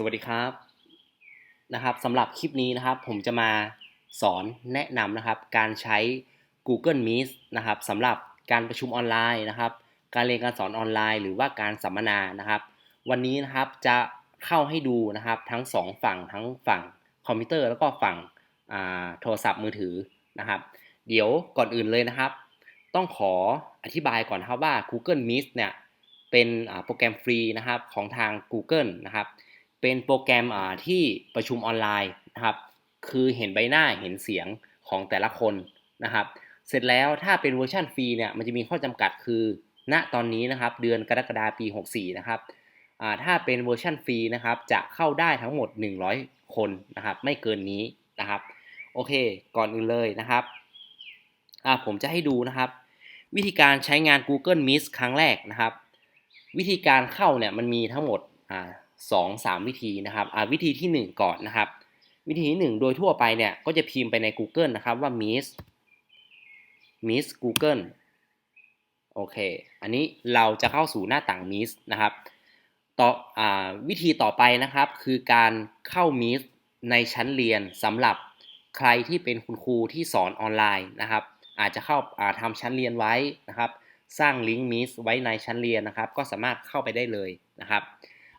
สวัสดีครับนะครับสำหรับคลิปนี้นะครับ ผมจะมาสอนแนะนำนะครับ การใช้ Google Meet นะครับสำหรับการประชุมออนไลน์นะครับ การเรียนการสอนออนไลน์ หรือว่าการสัมมนานะครับ วันนี้นะครับจะเข้าให้ดูนะครับ ทั้งสองฝั่งทั้งฝั่งคอมพิวเตอร์แล้วก็ฝั่งโทรศัพท์มือถือนะครับ เดี๋ยวก่อนอื่นเลยนะครับ ต้องขออธิบายก่อนครับว่า Google Meet เนี่ยเป็นโปรแกรมฟรีนะครับของทาง Google นะครับ เป็นโปรแกรมที่ประชุมออนไลน์นะครับ คือเห็นใบหน้าเห็นเสียงของแต่ละคนนะครับ เสร็จแล้วถ้าเป็นเวอร์ชันฟรีเนี่ยมันจะมีข้อจำกัดคือ ณตอนนี้นะครับ เดือนกรกฎาคมปี 64 นะครับถ้าเป็นเวอร์ชันฟรีนะครับ จะเข้าได้ทั้งหมด 100 คนนะครับ ไม่เกินนี้นะครับ โอเค ก่อนอื่นเลยนะครับผมจะให้ดูนะครับ วิธีการใช้งาน Google Meet ครั้งแรกนะครับ วิธีการเข้าเนี่ยมันมีทั้งหมดอ่า 2 3 วิธีนะครับวิธีที่ 1 ก่อนนะครับ วิธีที่1โดยทั่วไปเนี่ยก็จะพิมพ์ไปใน Google นะครับว่า miss miss google โอเค อันนี้เราจะเข้าสู่หน้าต่าง miss นะครับต่ออวิธีต่อไปนะครับคือการเข้า miss ในชั้นเรียนสำหรับใครที่เป็นคุณครูที่สอนออนไลน์นะครับ อาจจะเข้าาทำชั้นเรียนไว้นะครับ สร้างลิงก์มิสไว้ในชั้นเรียนนะครับ ก็สามารถเข้าไปได้เลยนะครับ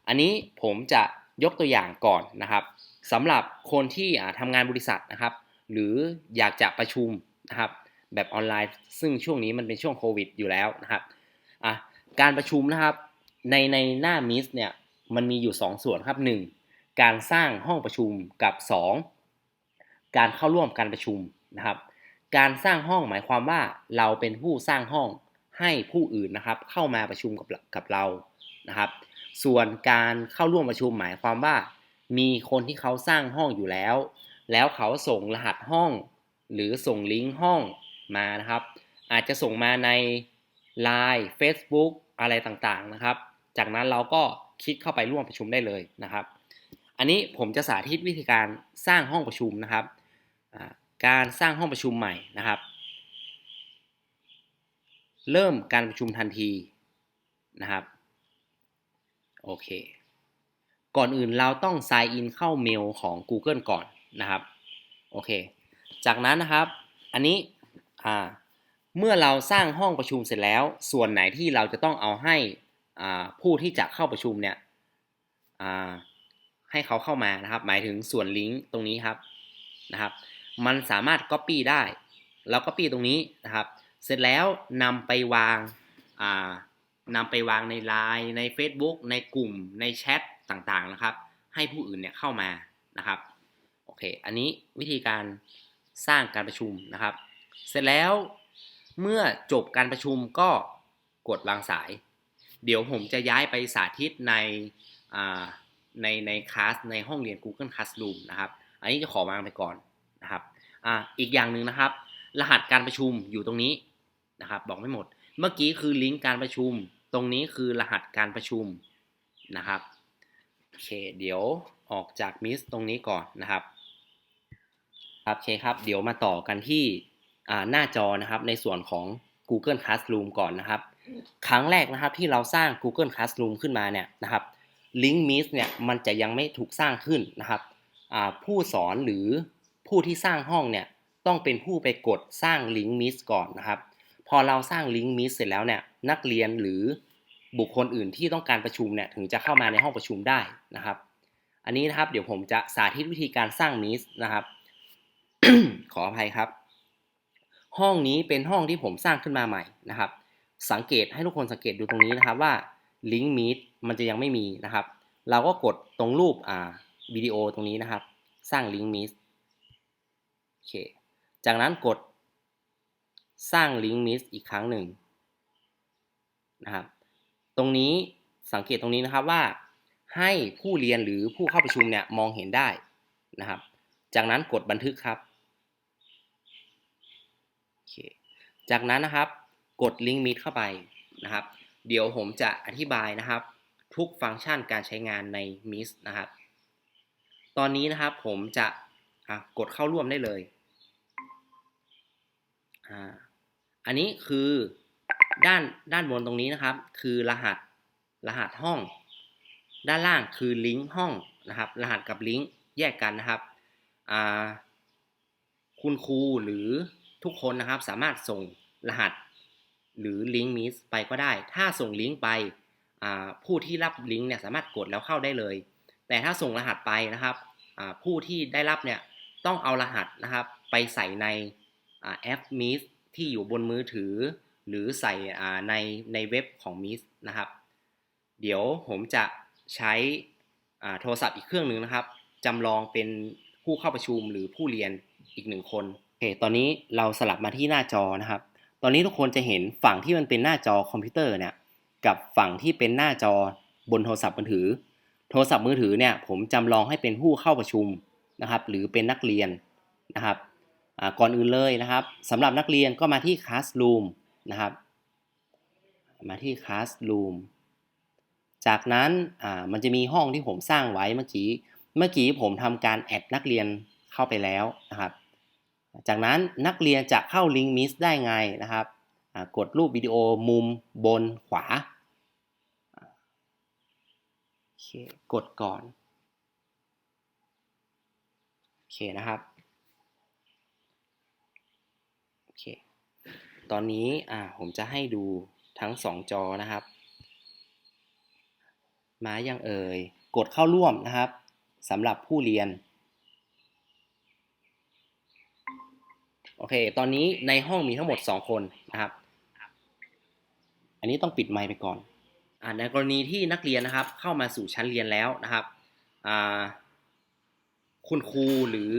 อันนี้ผมจะยกตัวอย่างก่อนนะครับสำหรับคนที่ทำงานบริษัทนะครับ หรืออยากจะประชุมนะครับแบบออนไลน์ ซึ่งช่วงนี้มันเป็นช่วงโควิดอยู่แล้วนะครับอะการประชุมนะครับในในหน้ามิสเนี่ยมันมีอยู่ 2ส่วนครับ 1. การสร้างห้องประชุมกับ 2. การเข้าร่วมการประชุมนะครับ การสร้างห้องหมายความว่าเราเป็นผู้สร้างห้องให้ผู้อื่นนะครับ เข้ามาประชุมกับกับเรานะครับ ส่วนการเข้าร่วมประชุมหมายความว่า มีคนที่เขาสร้างห้องอยู่แล้ว แล้วเขาส่งรหัสห้อง หรือส่งลิงก์ห้องมานะครับ อาจจะส่งมาใน Line Facebook อะไรต่างๆนะครับ จากนั้นเราก็คลิกเข้าไปร่วมประชุมได้เลยนะครับ อันนี้ผมจะสาธิตวิธีการสร้างห้องประชุมนะครับ การสร้างห้องประชุมใหม่นะครับ เริ่มการประชุมทันทีนะครับ โอเค ก่อนอื่นเราต้อง sign in เข้าเมลของ Google ก่อนนะครับ โอเค จากนั้นนะครับ อันนี้ อ่า เมื่อเราสร้างห้องประชุมเสร็จแล้ว ส่วนไหนที่เราจะต้องเอาให้ผู้ที่จะเข้าประชุมเนี่ยให้เขาเข้ามานะครับ หมายถึงส่วนลิงก์ตรงนี้ครับนะครับ มันสามารถ Copy ได้เรา Copy ตรงนี้นะครับ เสร็จแล้วนำไปวางอ่า นำไปวางใน Line ใน Facebook ในกลุ่มในแชทต่างๆนะครับ ให้ผู้อื่นเนี่ยเข้ามานะครับโอเคอันนี้วิธีการสร้างการประชุมนะครับ เสร็จแล้วเมื่อจบการประชุมก็กดวางสาย เดี๋ยวผมจะย้ายไปสาธิตในในในคลาสในห้องเรียน Google Classroom นะครับ อันนี้จะขอวางไปก่อนนะครับอ่าอีกอย่างหนึ่งนะครับ รหัสการประชุมอยู่ตรงนี้นะครับ บอกไม่หมด เมื่อกี้คือลิงก์การประชุม ตรงนี้คือรหัสการประชุมนะครับโอเคเดี๋ยวออกจากมิสตรงนี้ก่อนนะครับครับโอเคครับ เดี๋ยวมาต่อกันที่หน้าจอนะครับในส่วนของ Google Classroom ก่อนนะครับ ครั้งแรกนะครับที่เราสร้าง Google Classroom ขึ้นมาเนี่ยนะครับลิงก์มิสเนี่ยมันจะยังไม่ถูกสร้างขึ้นนะครับผู้สอนหรือผู้ที่สร้างห้องเนี่ยต้องเป็นผู้ไปกดสร้างลิงก์มิสก่อนนะครับ พอเราสร้างลิงก์มิสเสร็จแล้วเนี่ยนักเรียนหรือบุคคลอื่นที่ต้องการประชุมเนี่ยถึงจะเข้ามาในห้องประชุมได้นะครับ อันนี้นะครับเดี๋ยวผมจะสาธิตวิธีการสร้างมิสนะครับ ขออภัยครับ ห้องนี้เป็นห้องที่ผมสร้างขึ้นมาใหม่นะครับ สังเกตให้ทุกคนสังเกตดูตรงนี้นะครับว่าลิงก์มิสมันจะยังไม่มีนะครับ เราก็กดตรงรูปอ่าวิดีโอตรงนี้นะครับ สร้างลิงก์มิสโอเคจากนั้นกด สร้างลิงก์มิสอีกครั้งหนึ่งนะครับ ตรงนี้สังเกตตรงนี้นะครับว่า ให้ผู้เรียนหรือผู้เข้าประชุมเนี่ยมองเห็นได้นะครับ จากนั้นกดบันทึกครับโอเคจากนั้นนะครับ กดลิงก์มิดเข้าไปนะครับ เดี๋ยวผมจะอธิบายนะครับ ทุกฟังก์ชันการใช้งานใน m i s นะครับ ตอนนี้นะครับผมจะกดเข้าร่วมได้เลยอ่า อันนี้คือด้านด้านบนตรงนี้นะครับ คือรหัสรหัสห้อง ด้านล่างคือลิงก์ห้องนะครับ รหัสกับลิงก์แยกกันนะครับคุณครูหรือทุกคนนะครับสามารถส่งรหัสหรือลิงก์มิสไปก็ได้ ถ้าส่งลิงก์ไปผู้ที่รับลิงก์เนี่ยสามารถกดแล้วเข้าได้เลย แต่ถ้าส่งรหัสไปนะครับผู้ที่ได้รับเนี่ยต้องเอารหัสนะครับไปใส่ในแอปมิส ที่อยู่บนมือถือ หรือใส่ในในเว็บของมิสนะครับ เดี๋ยวผมจะใช้โทรศัพท์อีกเครื่องหนึ่งนะครับจำลองเป็นผู้เข้าประชุมหรือผู้เรียนอีกหนึ่งคนโอเคตอนนี้เราสลับมาที่หน้าจอนะครับ ตอนนี้ทุกคนจะเห็นฝั่งที่มันเป็นหน้าจอคอมพิวเตอร์เนี่ยกับฝั่งที่เป็นหน้าจอบนโทรศัพท์มือถือ โทรศัพท์มือถือเนี่ยผมจำลองให้เป็นผู้เข้าประชุมนะครับ หรือเป็นนักเรียนนะครับ ก่อนอื่นเลยนะครับสำหรับนักเรียนก็มาที่ Classroom นะครับ มาที่ Classroom จากนั้นมันจะมีห้องที่ผมสร้างไว้เมื่อกี้ เมื่อกี้ผมทำการแอดนักเรียนเข้าไปแล้วนะครับ จากนั้นนักเรียนจะเข้าลิงก์มิสได้ไงนะครับ กดรูปวิดีโอมุมบนขวา กดก่อน โอเคนะครับ โอเค ตอนนี้อ่าผมจะให้ดูทั้งสองจอนะครับ มายังเอ่ย กดเข้าร่วมนะครับสำหรับผู้เรียน โอเค ตอนนี้ในห้องมีทั้งหมด 2 คนนะครับ อันนี้ต้องปิดไมค์ไปก่อนอในกรณีที่นักเรียนนะครับ เข้ามาสู่ชั้นเรียนแล้วนะครับ คุณครูหรือ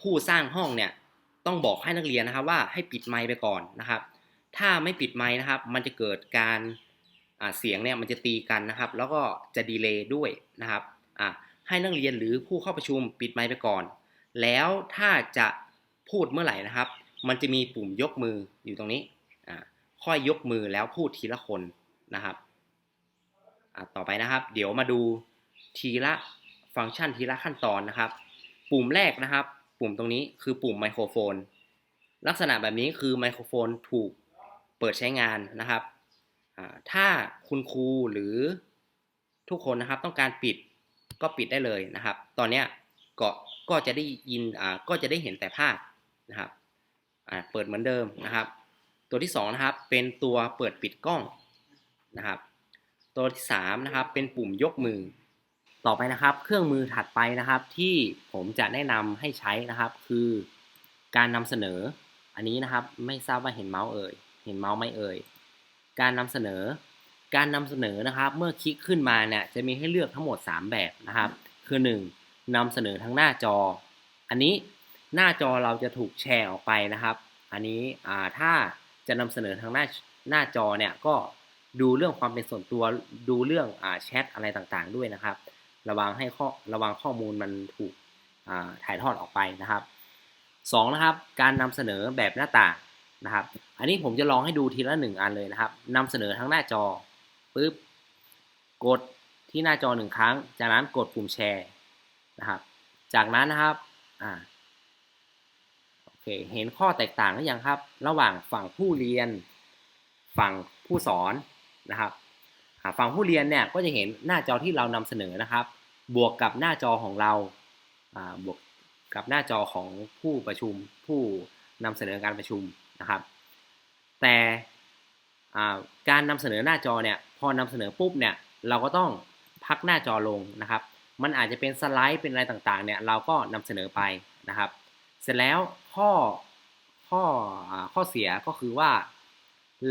ผู้สร้างห้องเนี่ย ต้องบอกให้นักเรียนนะครับว่าให้ปิดไมค์ไปก่อนนะครับ ถ้าไม่ปิดไมค์นะครับ มันจะเกิดการเสียงเนี่ยมันจะตีกันนะครับ แล้วก็จะดีเลย์ด้วยนะครับให้นักเรียนหรือผู้เข้าประชุมปิดไมค์ไปก่อน แล้วถ้าจะพูดเมื่อไหร่นะครับ มันจะมีปุ่มยกมืออยู่ตรงนี้ค่อยยกมือแล้วพูดทีละคนนะครับต่อไปนะครับ เดี๋ยวมาดูทีละฟังก์ชันทีละขั้นตอนนะครับ ปุ่มแรกนะครับ ปุ่มตรงนี้คือปุ่มไมโครโฟน ลักษณะแบบนี้คือไมโครโฟนถูกเปิดใช้งานนะครับ ถ้าคุณครูหรือทุกคนนะครับต้องการปิดก็ปิดได้เลยนะครับ ตอนนี้ก็ก็จะได้ยินก็จะได้เห็นแต่ภาพนะครับเปิดเหมือนเดิมนะครับ ตัวที่2นะครับเป็นตัวเปิดปิดกล้องนะครับ ตัวที่3นะครับเป็นปุ่มยกมือ ต่อไปนะครับ เครื่องมือถัดไปนะครับที่ผมจะแนะนำให้ใช้นะครับ คือการนำเสนอ อันนี้นะครับไม่ทราบว่าเห็นเมาส์เอ่ยเห็นเมาส์ไม่เอ่ยการนำเสนอ การนำเสนอนะครับ เมื่อคลิกขึ้นมาเนี่ยจะมีให้เลือกทั้งหมด 3 แบบนะครับ คือ 1. นำเสนอทั้งหน้าจอ อันนี้หน้าจอเราจะถูกแชร์ออกไปนะครับ อันนี้ถ้าจะนำเสนอทางหน้าหน้าจอเนี่ยก็ดูเรื่องความเป็นส่วนตัวดูเรื่องอแชทอะไรต่างๆด้วยนะครับ ระวังให้ข้อระวังข้อมูลมันถูกถ่ายทอดออกไปนะครับ 2. นะครับการนำเสนอแบบหน้าต่างนะครับ อันนี้ผมจะลองให้ดูทีละหนึ่งอันเลยนะครับนำเสนอทั้งหน้าจอปุ๊บกดที่หน้าจอหนึ่งครั้ง จากนั้นกดปุ่มแชร์นะครับ จากนั้นนะครับอ่าโอเคเห็นข้อแตกต่างหรือยังครับ ระหว่างฝั่งผู้เรียน ฝั่งผู้สอนนะครับ ฝั่งผู้เรียนเนี่ยก็จะเห็นหน้าจอที่เรานำเสนอนะครับ บวกกับหน้าจอของเราบวกกับหน้าจอของผู้ประชุมผู้นำเสนอการประชุมนะครับ แต่การนำเสนอหน้าจอเนี่ยพอนำเสนอปุ๊บเนี่ยเราก็ต้องพักหน้าจอลงนะครับ มันอาจจะเป็นสไลด์เป็นอะไรต่างๆเนี่ยเราก็นำเสนอไปนะครับ เสร็จแล้วข้อข้อข้อเสียก็คือว่า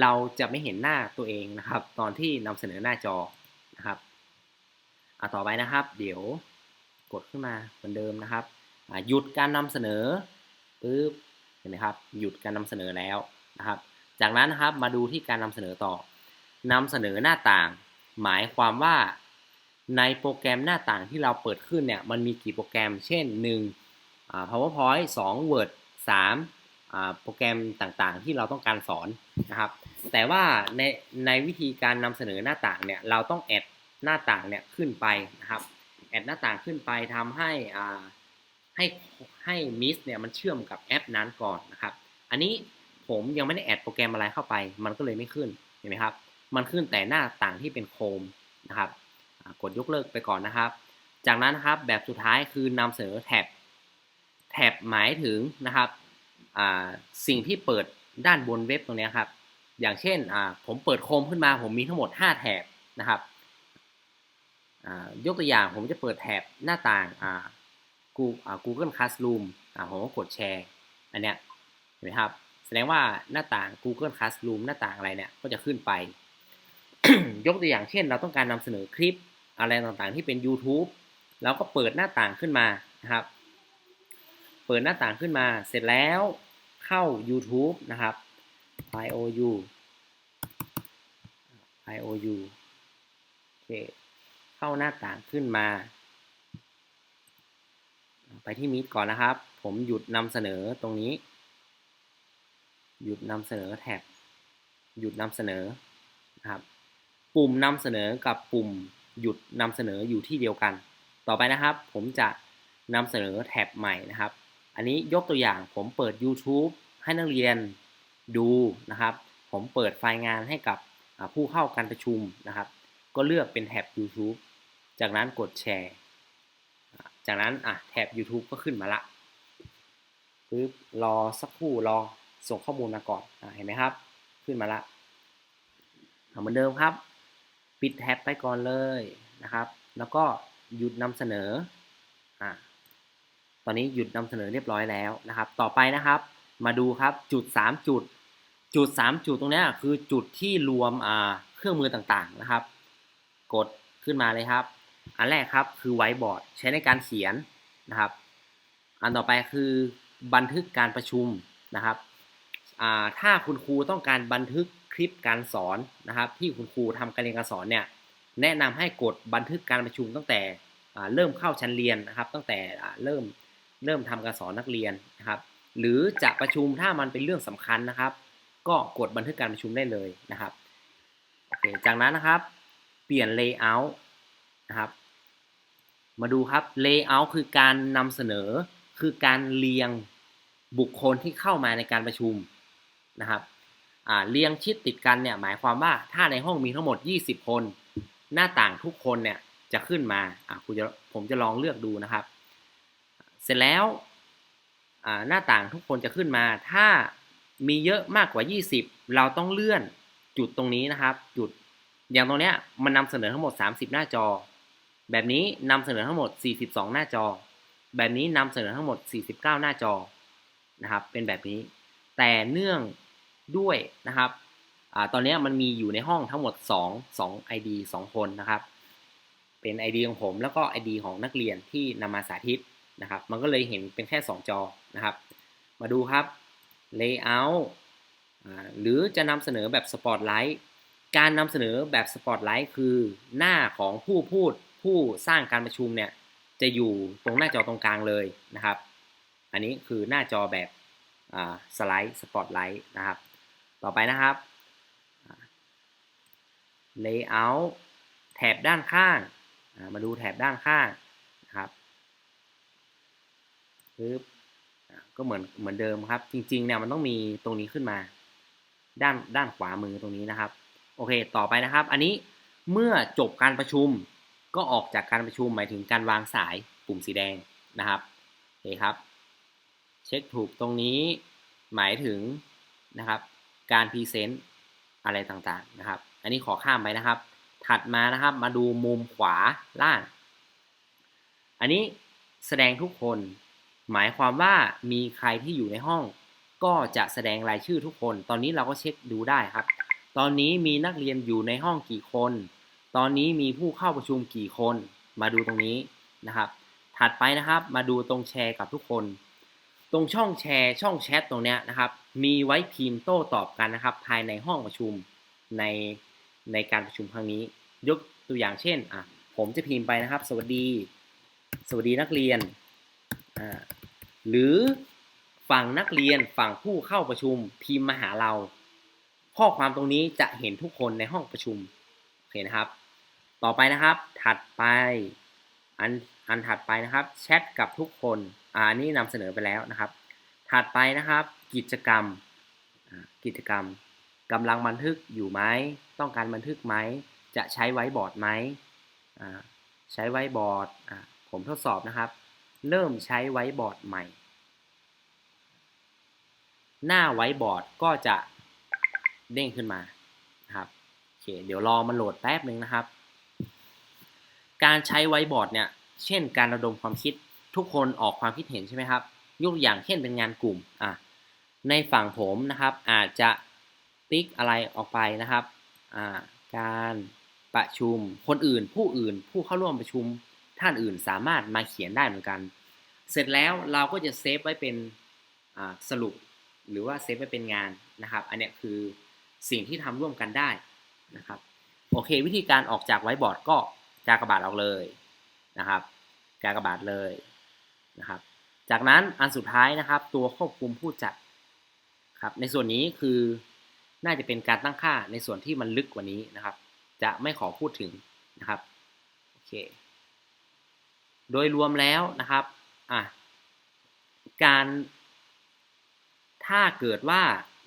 เราจะไม่เห็นหน้าตัวเองนะครับ ตอนที่นำเสนอหน้าจอนะครับอ่ต่อไปนะครับ เดี๋ยวกดขึ้นมาเหมือนเดิมนะครับหยุดการนำเสนอปึ๊บเห็นไหมครับ หยุดการนำเสนอแล้วนะครับ จากนั้นนะครับมาดูที่การนำเสนอต่อนำเสนอหน้าต่าง หมายความว่าในโปรแกรมหน้าต่างที่เราเปิดขึ้นเนี่ยมันมีกี่โปรแกรม เช่น 1 PowerPoint 2 Word 3 โปรแกรมต่างๆ ที่เราต้องการสอนนะครับ แต่ว่าในในวิธีการนำเสนอหน้าต่างเนี่ยเราต้องแอดหน้าต่างเนี่ยขึ้นไปนะครับแอดหน้าต่างขึ้นไปทำให้ให้ให้มิสเนี่ยมันเชื่อมกับแอปนั้นก่อนนะครับ อันนี้ผมยังไม่ได้แอดโปรแกรมอะไรเข้าไป มันก็เลยไม่ขึ้นเห็นไหมครับ มันขึ้นแต่หน้าต่างที่เป็นโคมนะครับกดยกเลิกไปก่อนนะครับ จากนั้นนะครับแบบสุดท้ายคือนำเสนอแท็บแท็บหมายถึงนะครับ สิ่งที่เปิดด้านบนเว็บตรงนี้ครับ อย่างเช่นผมเปิดโคมขึ้นมา ผมมีทั้งหมด 5แท็บนะครับยกตัวอย่างผมจะเปิดแท็บหน้าต่าง Google Classroom ผมก็กดแชร์ อันเนี้ยเห็นไหมครับ แสดงว่าหน้าต่าง Google Classroom หน้าต่างอะไรเนี่ยก็จะขึ้นไป ยกตัวอย่างเช่น เราต้องการนำเสนอคลิปอะไรต่างๆที่เป็น YouTube เราก็เปิดหน้าต่างขึ้นมานะครับ เปิดหน้าต่างขึ้นมาเสร็จแล้ว เข้า YouTube นะครับ iou iou โอเคเข้าหน้าต่างขึ้นมา ไปที่มิดก่อนนะครับ ผมหยุดนำเสนอตรงนี้ หยุดนำเสนอแท็บหยุดนำเสนอนะครับ ปุ่มนำเสนอกับปุ่มหยุดนำเสนออยู่ที่เดียวกัน ต่อไปนะครับ ผมจะนำเสนอแท็บใหม่นะครับ อันนี้ยกตัวอย่างผมเปิด YouTube ให้นักเรียนดูนะครับ ผมเปิดไฟล์งานให้กับผู้เข้าการประชุมนะครับ ก็เลือกเป็นแท็บ YouTube จากนั้นกดแชร์ จากนั้นอะแท็บ YouTube ก็ขึ้นมาละปึ๊บรอสักครู่รอส่งข้อมูลมาก่อนอเห็นไหมครับ ขึ้นมาละเหมือนเดิมครับ ปิดแท็บไปก่อนเลยนะครับ แล้วก็หยุดนำเสนออ่า ตอนนี้หยุดนำเสนอเรียบร้อยแล้วนะครับ ต่อไปนะครับ มาดูครับจุด 3 จุด จุด 3 จุดตรงนี้คือจุดที่รวมเครื่องมือต่างๆนะครับ กดขึ้นมาเลยครับ อันแรกครับคือไวบอร์ดใช้ในการเขียนนะครับ อันต่อไปคือบันทึกการประชุมนะครับถ้าคุณครูต้องการบันทึกคลิปการสอนนะครับ ที่คุณครูทำการเรียนการสอนเนี่ยแนะนำให้กดบันทึกการประชุมตั้งแต่เริ่มเข้าชั้นเรียนนะครับ ตั้งแต่เริ่ม เริ่มทำการสอนนักเรียนนะครับ หรือจะประชุมถ้ามันเป็นเรื่องสำคัญนะครับ ก็กดบันทึกการประชุมได้เลยนะครับโอเคจากนั้นนะครับ เปลี่ยน layout นะครับ มาดูครับ layout คือการนำเสนอคือการเรียงบุคคลที่เข้ามาในการประชุมนะครับเรียงชิดติดกันเนี่ยหมายความว่าถ้าในห้องมีทั้งหมด 20 คน หน้าต่างทุกคนเนี่ยจะขึ้นมาอะผมจะผมจะลองเลือกดูนะครับ เสร็จแล้วหน้าต่างทุกคนจะขึ้นมา ถ้ามีเยอะมากกว่า 20 เราต้องเลื่อนจุดตรงนี้นะครับ จุดอย่างตรงเนี้ยมันนำเสนอทั้งหมด 30 หน้าจอ แบบนี้นำเสนอทั้งหมด 42 หน้าจอ แบบนี้นำเสนอทั้งหมด 49 หน้าจอนะครับ เป็นแบบนี้ แต่เนื่องด้วยนะครับอตอนนี้มันมีอยู่ในห้องทั้งหมด 2 2 ID 2 คนนะครับ เป็น ID ของผมแล้วก็ ID ของนักเรียนที่นำมาสาธิต นะครับ มันก็เลยเห็นเป็นแค่ 2 จอนะครับ มาดูครับ layout หรือจะนำเสนอแบบ spotlight การนำเสนอแบบ spotlight คือหน้าของผู้พูดผู้สร้างการประชุมเนี่ยจะอยู่ตรงหน้าจอตรงกลางเลยนะครับ อันนี้คือหน้าจอแบบสไลด์สปอตไลท์นะครับ ต่อไปนะครับ layout แถบด้านข้าง มาดูแถบด้านข้าง ปึ๊บก็เหมือนเหมือนเดิมครับ จริงๆเนี่ยมันต้องมีตรงนี้ขึ้นมา ด้านด้านขวามือตรงนี้นะครับ โอเค ต่อไปนะครับ อันนี้เมื่อจบการประชุมก็ออกจากการประชุมหมายถึงการวางสายปุ่มสีแดงนะครับโอเคครับ เช็คถูกตรงนี้หมายถึงนะครับ การพรีเซนต์อะไรต่างๆนะครับ อันนี้ขอข้ามไปนะครับ ถัดมานะครับมาดูมุมขวาล่าง อันนี้แสดงทุกคน หมายความว่ามีใครที่อยู่ในห้อง ก็จะแสดงรายชื่อทุกคน ตอนนี้เราก็เช็คดูได้ครับ ตอนนี้มีนักเรียนอยู่ในห้องกี่คน ตอนนี้มีผู้เข้าประชุมกี่คน มาดูตรงนี้นะครับ ถัดไปนะครับ มาดูตรงแชร์กับทุกคน ตรงช่องแชร์ช่องแชทตรงนี้นะครับ มีไว้พิมพ์โต้ตอบกันนะครับ ภายในห้องประชุมในในการประชุมครั้งนี้ ยกตัวอย่างเช่น อะ ผมจะพิมพ์ไปนะครับ สวัสดี สวัสดีนักเรียน อ่า หรือฝั่งนักเรียนฝั่งผู้เข้าประชุมพิมพ์มาหาเรา ข้อความตรงนี้จะเห็นทุกคนในห้องประชุมโอเคนะครับ ต่อไปนะครับ ถัดไปอันอันถัดไปนะครับแชทกับทุกคนอ่านี่นำเสนอไปแล้วนะครับ ถัดไปนะครับ กิจกรรมกิจกรรมกำลังบันทึกอยู่ไหมต้องการบันทึกไหมจะใช้ไว้บอร์ดไหมใช้ไว้บอร์ดผมทดสอบนะครับ เริ่มใช้ไว้บอร์ดใหม่ หน้าไว้บอร์ดก็จะเด้งขึ้นมาครับโอเคเดี๋ยวรอมันโหลดแป๊บหนึ่งนะครับ การใช้ไว้บอร์ดเนี่ยเช่น การระดมความคิดทุกคนออกความคิดเห็นใช่ไหมครับ ยกตัวอย่างเช่นเป็นงานกลุ่มอะในฝั่งผมนะครับอาจจะติ๊กอะไรออกไปนะครับ การประชุมคนอื่น ผู้อื่น ผู้เข้าร่วมประชุม ท่านอื่นสามารถมาเขียนได้เหมือนกัน เสร็จแล้วเราก็จะเซฟไว้เป็นสรุปหรือว่าเซฟไว้เป็นงานนะครับ อันเนี้ยคือสิ่งที่ทำร่วมกันได้นะครับ โอเค วิธีการออกจากไว้บอร์ดก็กากบาทออกเลยนะครับ กากบาทเลยนะครับ จากนั้นอันสุดท้ายนะครับ ตัวควบคุมผู้จัดครับ ในส่วนนี้คือน่าจะเป็นการตั้งค่าในส่วนที่มันลึกกว่านี้นะครับ จะไม่ขอพูดถึงนะครับ โอเค โดยรวมแล้วนะครับอะการ ถ้าเกิดว่า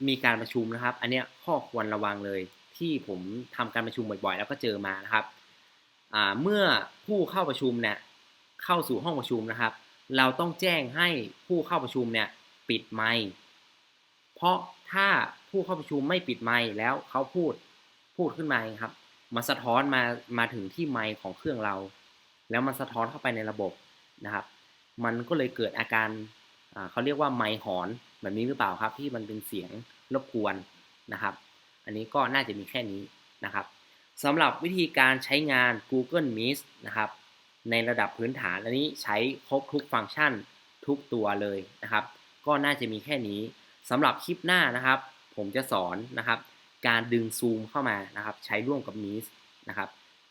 มีการประชุมนะครับ อันเนี้ยข้อควรระวังเลยที่ผมทำการประชุมบ่อยๆ แล้วก็เจอมานะครับเมื่อผู้เข้าประชุมเนี่ยเข้าสู่ห้องประชุมนะครับ เราต้องแจ้งให้ผู้เข้าประชุมเนี่ยปิดไมค์เพราะถ้าผู้เข้าประชุมไม่ปิดไมค์แล้วเขาพูดพูดขึ้นมาครับมาสะท้อนมามาถึงที่ไมค์ของเครื่องเรา แล้วมันสะท้อนเข้าไปในระบบนะครับ มันก็เลยเกิดอาการเขาเรียกว่าไมหอนแบบนี้หรือเปล่าครับ ที่มันเป็นเสียงรบกวนนะครับ อันนี้ก็น่าจะมีแค่นี้นะครับสำหรับวิธีการใช้งาน Google Meet นะครับ ในระดับพื้นฐานอันนี้ใช้ครบทุกฟังก์ชันทุกตัวเลยนะครับ ก็น่าจะมีแค่นี้สำหรับคลิปหน้านะครับ ผมจะสอนนะครับ การดึงซูมเข้ามานะครับ ใช้ร่วมกับ Meet นะครับ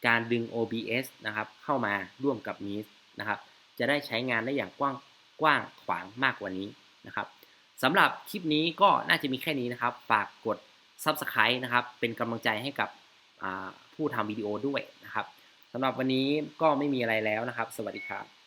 การดึง OBS นะครับเข้ามาร่วมกับ Mist นะครับจะได้ใช้งานได้อย่างกว้างกว้างขวางมากกว่านี้นะครับสำหรับคลิปนี้ก็น่าจะมีแค่นี้นะครับ ฝากกด Subscribe นะครับ เป็นกำลังใจให้กับผู้ทำวิดีโอด้วยนะครับสำหรับวันนี้ก็ไม่มีอะไรแล้วนะครับ สวัสดีครับ